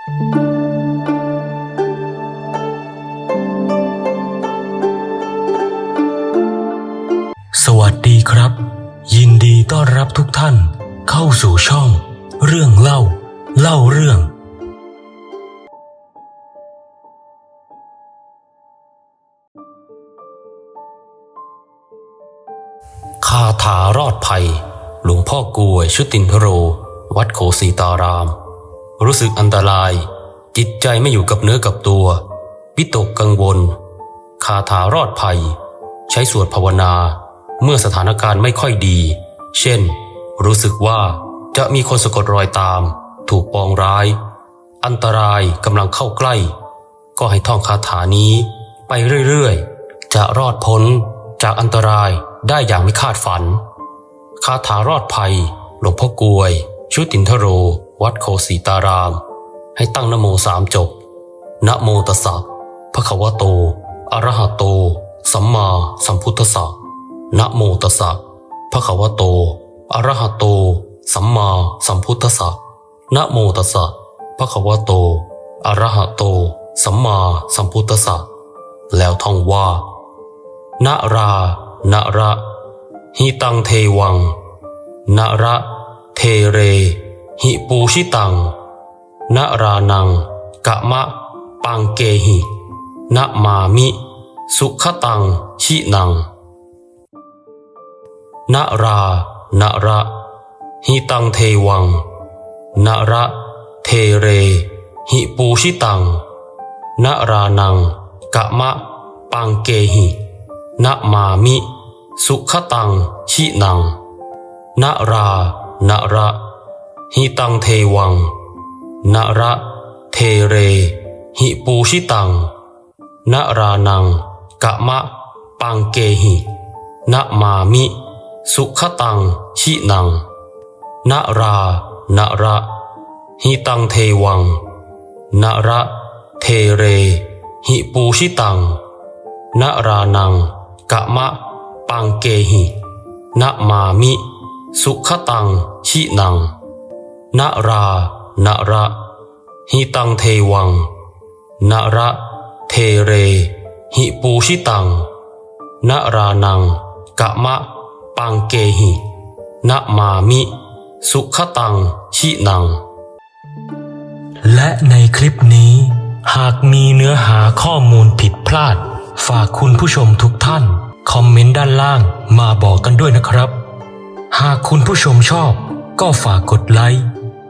สวัสดีครับ ยินดีต้อนรับทุกท่านเข้าสู่ช่อง เรื่องเล่า เล่าเรื่อง คาถารอดภัย หลวงพ่อกลวยชุตินทโร วัดโคสีตาราม รู้สึกอันตราย จิตใจไม่อยู่กับเนื้อกับตัว วิตกกังวล คาถารอดภัย ใช้สวดภาวนา เมื่อสถานการณ์ไม่ค่อยดี เช่น รู้สึกว่าจะมีคนสะกดรอยตาม ถูกปองร้าย อันตรายกำลังเข้าใกล้ ก็ให้ท่องคาถานี้ไปเรื่อยๆ จะรอดพ้นจากอันตรายได้อย่างไม่คาดฝัน คาถารอดภัย หลวงพ่อกลวย ชุตินทโร วัดโคสีตาราม ให้ตั้งนโมสามจบนะโมตัสสะภะควโต อรหะโต สัมมาสัมพุทธัสสะนะโมตัสสะภะควโต อรหะโต สัมมาสัมพุทธัสสะนะโมตัสสะภะควโต อรหะโต สัมมาสัมพุทธัสสะแล้วท่องว่านะรานะระหิตังเทวังนะระเทเร หิปูชิตังนรานัง กะมะ ปังเกหินะมามิ สุขตังชินังนะรานะระหิตังเทวังนะระเทเร หิปูชิตังนะรานัง กะมะ ปังเกหินะมามิ สุขตังชินังนะรานะระ หิตังเทวังนะระเทเร หิปูชิตังนะรานัง กะมะ ปังเกหินะมามิ สุขตัง ชินังนะรานะระหิตังเทวังนะระเทเร หิปูชิตังนะรานัง กะมะ ปังเกหินะมามิ สุขตัง ชินัง นรานะระหิตังเทวังนระเทเร หิปูชิตังนรานังกะมะ ปังเกหินะมามิ สุขตังชินัง และในคลิปนี้ หากมีเนื้อหาข้อมูลผิดพลาด ฝากคุณผู้ชมทุกท่าน คอมเมนต์ด้านล่างมาบอกกันด้วยนะครับ หากคุณผู้ชมชอบก็ฝากกดไลค์